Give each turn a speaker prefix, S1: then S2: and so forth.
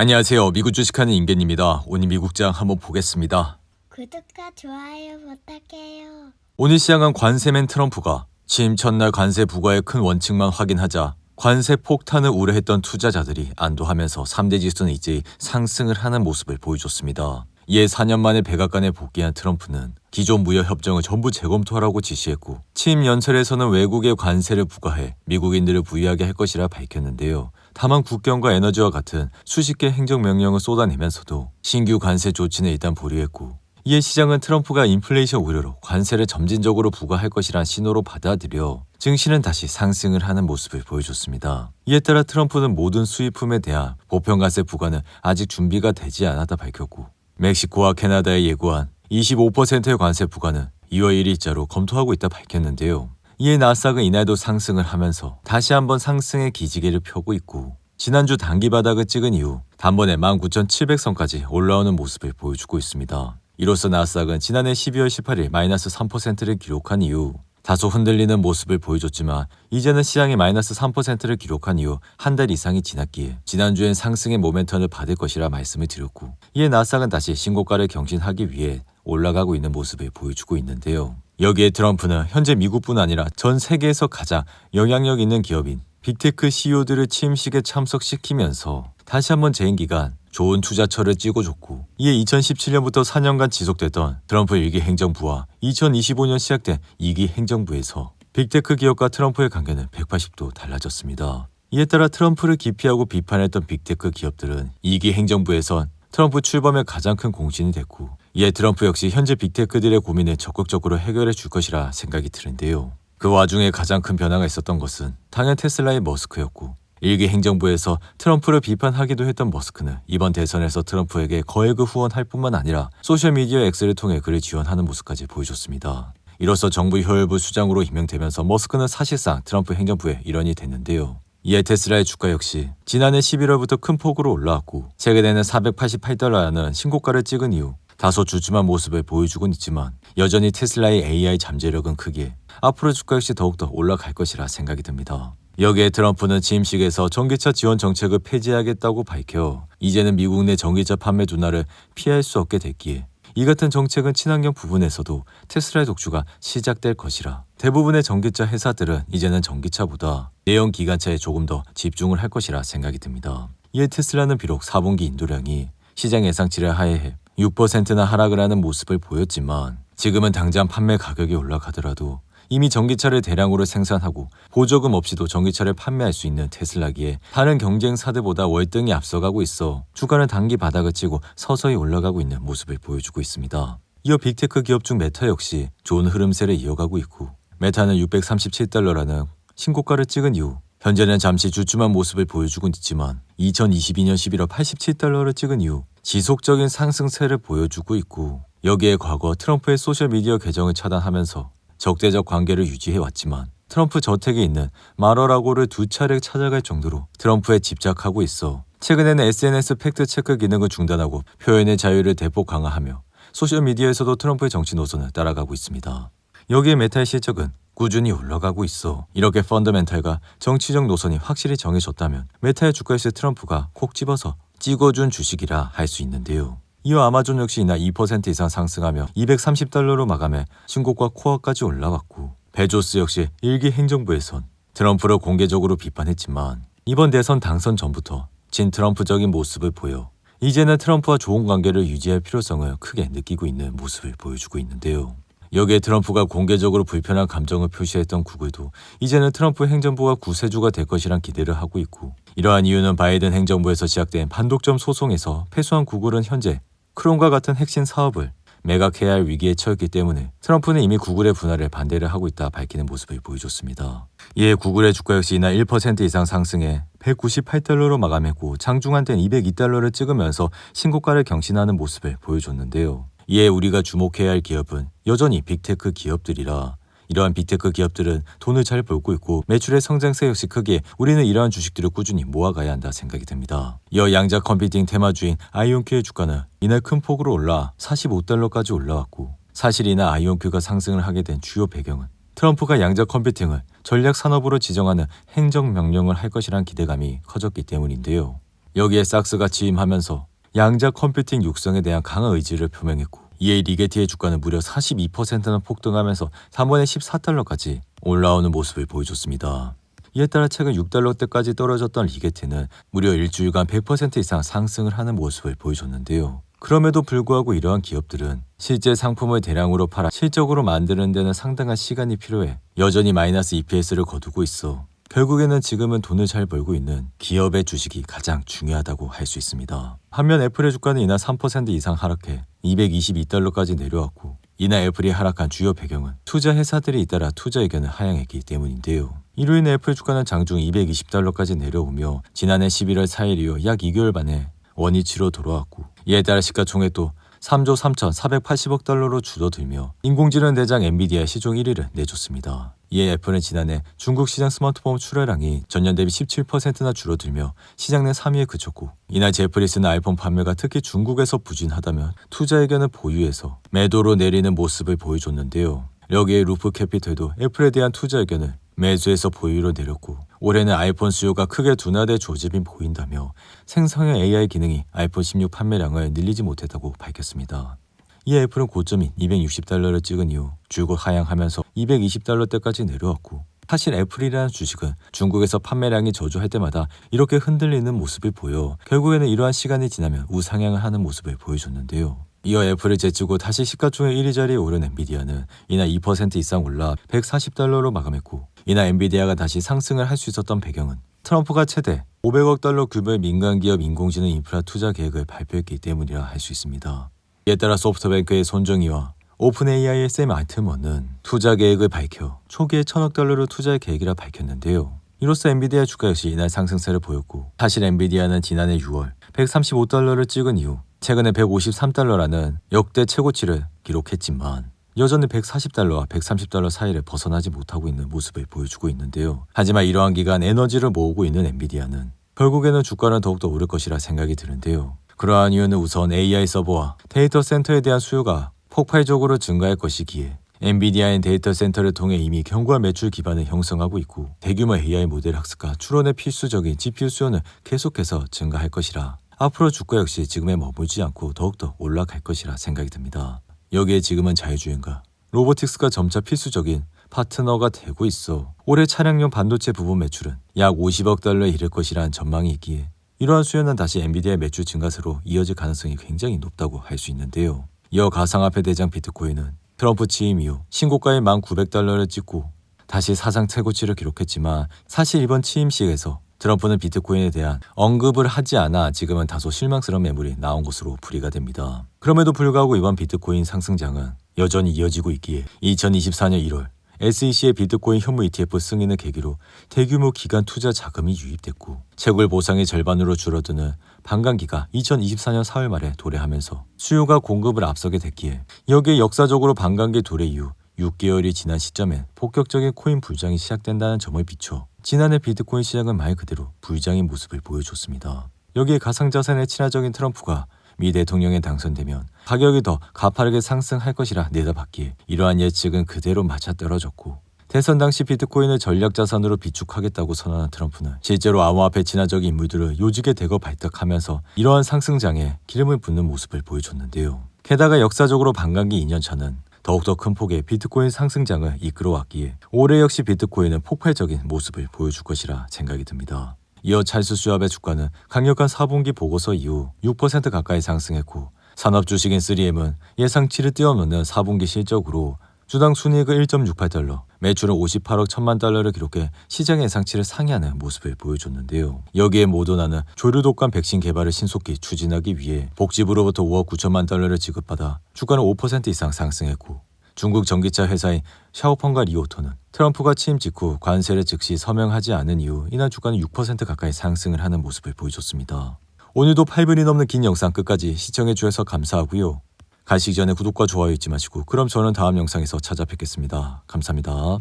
S1: 안녕하세요. 미국 주식하는 임겐입니다. 오늘 미국장 한번 보겠습니다.
S2: 구독과 좋아요 부탁해요.
S1: 오늘 시장은 관세맨 트럼프가 취임 첫날 관세 부과의 큰 원칙만 확인하자 관세 폭탄을 우려했던 투자자들이 안도하면서 3대 지수는 이제 상승을 하는 모습을 보여줬습니다. 이에 4년 만에 백악관에 복귀한 트럼프는 기존 무역 협정을 전부 재검토하라고 지시했고 취임 연설에서는 외국의 관세를 부과해 미국인들을 부유하게 할 것이라 밝혔는데요. 다만 국경과 에너지와 같은 수십 개 행정 명령을 쏟아내면서도 신규 관세 조치는 일단 보류했고 이에 시장은 트럼프가 인플레이션 우려로 관세를 점진적으로 부과할 것이란 신호로 받아들여 증시는 다시 상승을 하는 모습을 보여줬습니다. 이에 따라 트럼프는 모든 수입품에 대한 보편관세 부과는 아직 준비가 되지 않았다 밝혔고 멕시코와 캐나다에 예고한 25%의 관세 부과는 2월 1일자로 검토하고 있다 밝혔는데요. 이에 나스닥은 이날도 상승을 하면서 다시 한번 상승의 기지개를 펴고 있고 지난주 단기 바닥을 찍은 이후 단번에 19,700선까지 올라오는 모습을 보여주고 있습니다. 이로써 나스닥은 지난해 12월 18일 마이너스 3%를 기록한 이후 다소 흔들리는 모습을 보여줬지만 이제는 시장이 마이너스 3%를 기록한 이후 한 달 이상이 지났기에 지난주엔 상승의 모멘텀을 받을 것이라 말씀을 드렸고 이에 나스닥은 다시 신고가를 경신하기 위해 올라가고 있는 모습을 보여주고 있는데요. 여기에 트럼프는 현재 미국뿐 아니라 전 세계에서 가장 영향력 있는 기업인 빅테크 CEO들을 취임식에 참석시키면서 다시 한번 재임 기간 좋은 투자처를 찍어줬고 이에 2017년부터 4년간 지속됐던 트럼프 1기 행정부와 2025년 시작된 2기 행정부에서 빅테크 기업과 트럼프의 관계는 180도 달라졌습니다. 이에 따라 트럼프를 기피하고 비판했던 빅테크 기업들은 2기 행정부에선 트럼프 출범의 가장 큰 공신이 됐고 이에 트럼프 역시 현재 빅테크들의 고민을 적극적으로 해결해 줄 것이라 생각이 드는데요. 그 와중에 가장 큰 변화가 있었던 것은 당연 테슬라의 머스크였고 일기 행정부에서 트럼프를 비판하기도 했던 머스크는 이번 대선에서 트럼프에게 거액을 후원할 뿐만 아니라 소셜미디어 X를 통해 그를 지원하는 모습까지 보여줬습니다. 이로써 정부 효율부 수장으로 임명되면서 머스크는 사실상 트럼프 행정부의 일원이 됐는데요. 이에 테슬라의 주가 역시 지난해 11월부터 큰 폭으로 올라왔고 최근에는 488달러라는 신고가를 찍은 이후 다소 주춤한 모습을 보여주곤 있지만 여전히 테슬라의 AI 잠재력은 크기에 앞으로 주가 역시 더욱더 올라갈 것이라 생각이 듭니다. 여기에 트럼프는 취임식에서 전기차 지원 정책을 폐지하겠다고 밝혀 이제는 미국 내 전기차 판매 둔화를 피할 수 없게 됐기에 이 같은 정책은 친환경 부분에서도 테슬라의 독주가 시작될 것이라 대부분의 전기차 회사들은 이제는 전기차보다 내연 기관차에 조금 더 집중을 할 것이라 생각이 듭니다. 이에 테슬라는 비록 4분기 인도량이 시장 예상치를 하회해 6%나 하락을 하는 모습을 보였지만 지금은 당장 판매 가격이 올라가더라도 이미 전기차를 대량으로 생산하고 보조금 없이도 전기차를 판매할 수 있는 테슬라기에 다른 경쟁사들보다 월등히 앞서가고 있어 주가는 단기 바닥을 치고 서서히 올라가고 있는 모습을 보여주고 있습니다. 이어 빅테크 기업 중 메타 역시 좋은 흐름세를 이어가고 있고 메타는 637달러라는 신고가를 찍은 이후 현재는 잠시 주춤한 모습을 보여주고 있지만 2022년 11월 87달러를 찍은 이후 지속적인 상승세를 보여주고 있고 여기에 과거 트럼프의 소셜미디어 계정을 차단하면서 적대적 관계를 유지해 왔지만 트럼프 저택에 있는 마러라고를 두 차례 찾아갈 정도로 트럼프에 집착하고 있어 최근에는 SNS 팩트 체크 기능을 중단하고 표현의 자유를 대폭 강화하며 소셜 미디어에서도 트럼프의 정치 노선을 따라가고 있습니다. 여기에 메타의 실적은 꾸준히 올라가고 있어 이렇게 펀더멘탈과 정치적 노선이 확실히 정해졌다면 메타의 주가에서 트럼프가 콕 집어서 찍어준 주식이라 할 수 있는데요. 이어 아마존 역시 이날 2% 이상 상승하며 230달러로 마감해 신고가 코어까지 올라왔고 베조스 역시 일기 행정부에선 트럼프를 공개적으로 비판했지만 이번 대선 당선 전부터 진 트럼프적인 모습을 보여 이제는 트럼프와 좋은 관계를 유지할 필요성을 크게 느끼고 있는 모습을 보여주고 있는데요. 여기에 트럼프가 공개적으로 불편한 감정을 표시했던 구글도 이제는 트럼프 행정부가 구세주가 될 것이란 기대를 하고 있고 이러한 이유는 바이든 행정부에서 시작된 반독점 소송에서 패소한 구글은 현재 크롬과 같은 핵심 사업을 매각해야 할 위기에 처했기 때문에 트럼프는 이미 구글의 분할에 반대를 하고 있다 밝히는 모습을 보여줬습니다. 이에 구글의 주가 역시 이날 1% 이상 상승해 198달러로 마감했고 장중한 때는 202달러를 찍으면서 신고가를 경신하는 모습을 보여줬는데요. 이에 우리가 주목해야 할 기업은 여전히 빅테크 기업들이라 이러한 빅테크 기업들은 돈을 잘 벌고 있고 매출의 성장세 역시 크기에 우리는 이러한 주식들을 꾸준히 모아가야 한다 생각이 듭니다. 이어 양자 컴퓨팅 테마주인 아이온큐의 주가는 이날 큰 폭으로 올라 45달러까지 올라왔고 사실 이날 아이온큐가 상승을 하게 된 주요 배경은 트럼프가 양자 컴퓨팅을 전략 산업으로 지정하는 행정 명령을 할 것이란 기대감이 커졌기 때문인데요. 여기에 삭스가 취임하면서 양자 컴퓨팅 육성에 대한 강한 의지를 표명했고 이에 리게티의 주가는 무려 42%나 폭등하면서 3번에 14달러까지 올라오는 모습을 보여줬습니다. 이에 따라 최근 6달러대까지 떨어졌던 리게티는 무려 일주일간 100% 이상 상승을 하는 모습을 보여줬는데요. 그럼에도 불구하고 이러한 기업들은 실제 상품을 대량으로 팔아 실적으로 만드는 데는 상당한 시간이 필요해 여전히 마이너스 EPS를 거두고 있어 결국에는 지금은 돈을 잘 벌고 있는 기업의 주식이 가장 중요하다고 할 수 있습니다. 반면 애플의 주가는 이날 3% 이상 하락해 222달러까지 내려왔고 이날 애플이 하락한 주요 배경은 투자 회사들이 잇따라 투자 의견을 하향했기 때문인데요. 이로 인해 애플 주가는 장중 220달러까지 내려오며 지난해 11월 4일 이후 약 2개월 만에 원위치로 돌아왔고 이에 따라 시가총액도 3조 3,480억 달러로 줄어들며 인공지능 대장 엔비디아 시종 1위를 내줬습니다. 이에 애플은 지난해 중국 시장 스마트폰 출하량이 전년 대비 17%나 줄어들며 시장 내 3위에 그쳤고 이날 제프리 쓰는 아이폰 판매가 특히 중국에서 부진하다면 투자 의견을 보유해서 매도로 내리는 모습을 보여줬는데요. 여기에 루프 캐피털도 애플에 대한 투자 의견을 매수해서 보유로 내렸고 올해는 아이폰 수요가 크게 둔화될 조짐이 보인다며 생성형 AI 기능이 아이폰 16 판매량을 늘리지 못했다고 밝혔습니다. 이 애플은 고점인 260달러를 찍은 이후 줄곧 하향하면서 220달러대까지 내려왔고 사실 애플이라는 주식은 중국에서 판매량이 저조할 때마다 이렇게 흔들리는 모습을 보여 결국에는 이러한 시간이 지나면 우상향을 하는 모습을 보여줬는데요. 이어 애플을 제치고 다시 시가총액 1위 자리에 오른 엔비디아는 이날 2% 이상 올라 140달러로 마감했고 이날 엔비디아가 다시 상승을 할 수 있었던 배경은 트럼프가 최대 500억 달러 규모의 민간 기업 인공지능 인프라 투자 계획을 발표했기 때문이라 할 수 있습니다. 이에 따라 소프트뱅크의 손정희와 오픈 AI의 샘 알트먼은 투자 계획을 밝혀 초기에 천억 달러를 투자할 계획이라 밝혔는데요. 이로써 엔비디아 주가 역시 이날 상승세를 보였고 사실 엔비디아는 지난해 6월 135달러를 찍은 이후 최근에 153달러라는 역대 최고치를 기록했지만 여전히 140달러와 130달러 사이를 벗어나지 못하고 있는 모습을 보여주고 있는데요. 하지만 이러한 기간 에너지를 모으고 있는 엔비디아는 결국에는 주가는 더욱더 오를 것이라 생각이 드는데요. 그러한 이유는 우선 AI 서버와 데이터 센터에 대한 수요가 폭발적으로 증가할 것이기에 엔비디아는 데이터 센터를 통해 이미 견고한 매출 기반을 형성하고 있고 대규모 AI 모델 학습과 추론에 필수적인 GPU 수요는 계속해서 증가할 것이라 앞으로 주가 역시 지금에 머물지 않고 더욱더 올라갈 것이라 생각이 듭니다. 여기에 지금은 자율주행과 로보틱스가 점차 필수적인 파트너가 되고 있어 올해 차량용 반도체 부분 매출은 약 50억 달러에 이를 것이라는 전망이 있기에 이러한 수요는 다시 엔비디아의 매출 증가세로 이어질 가능성이 굉장히 높다고 할 수 있는데요. 이어 가상화폐 대장 비트코인은 트럼프 취임 이후 신고가의 1,900달러를 찍고 다시 사상 최고치를 기록했지만 사실 이번 취임식에서 트럼프는 비트코인에 대한 언급을 하지 않아 지금은 다소 실망스러운 매물이 나온 것으로 풀이가 됩니다. 그럼에도 불구하고 이번 비트코인 상승장은 여전히 이어지고 있기에 2024년 1월 SEC의 비트코인 현무 ETF 승인을 계기로 대규모 기간 투자 자금이 유입됐고 채굴 보상의 절반으로 줄어드는 반감기가 2024년 4월 말에 도래하면서 수요가 공급을 앞서게 됐기에 여기에 역사적으로 반감기 도래 이후 6개월이 지난 시점엔 폭격적인 코인 불장이 시작된다는 점을 비춰 지난해 비트코인 시장은 말 그대로 불장의 모습을 보여줬습니다. 여기에 가상자산에 친화적인 트럼프가 미 대통령에 당선되면 가격이 더 가파르게 상승할 것이라 내다봤기에 이러한 예측은 그대로 맞아떨어졌고 대선 당시 비트코인을 전략 자산으로 비축하겠다고 선언한 트럼프는 실제로 암호화폐 친화적인 인물들을 요직에 대거 발탁하면서 이러한 상승장에 기름을 붓는 모습을 보여줬는데요. 게다가 역사적으로 반감기 2년차는 더욱더 큰 폭의 비트코인 상승장을 이끌어왔기에 올해 역시 비트코인은 폭발적인 모습을 보여줄 것이라 생각이 듭니다. 이어 찰스 슈압의 주가는 강력한 4분기 보고서 이후 6% 가까이 상승했고 산업 주식인 3M은 예상치를 뛰어넘는 4분기 실적으로 주당 순이익을 1.68달러, 매출은 58억 1천만 달러를 기록해 시장 예상치를 상회하는 모습을 보여줬는데요. 여기에 모더나는 조류 독감 백신 개발을 신속히 추진하기 위해 복지부로부터 5억 9천만 달러를 지급받아 주가는 5% 이상 상승했고 중국 전기차 회사인 샤오펑과 리오토는 트럼프가 취임 직후 관세를 즉시 서명하지 않은 이후 이날 주가는 6% 가까이 상승을 하는 모습을 보여줬습니다. 오늘도 8분이 넘는 긴 영상 끝까지 시청해 주셔서 감사하고요. 가시기 전에 구독과 좋아요 잊지 마시고 그럼 저는 다음 영상에서 찾아뵙겠습니다. 감사합니다.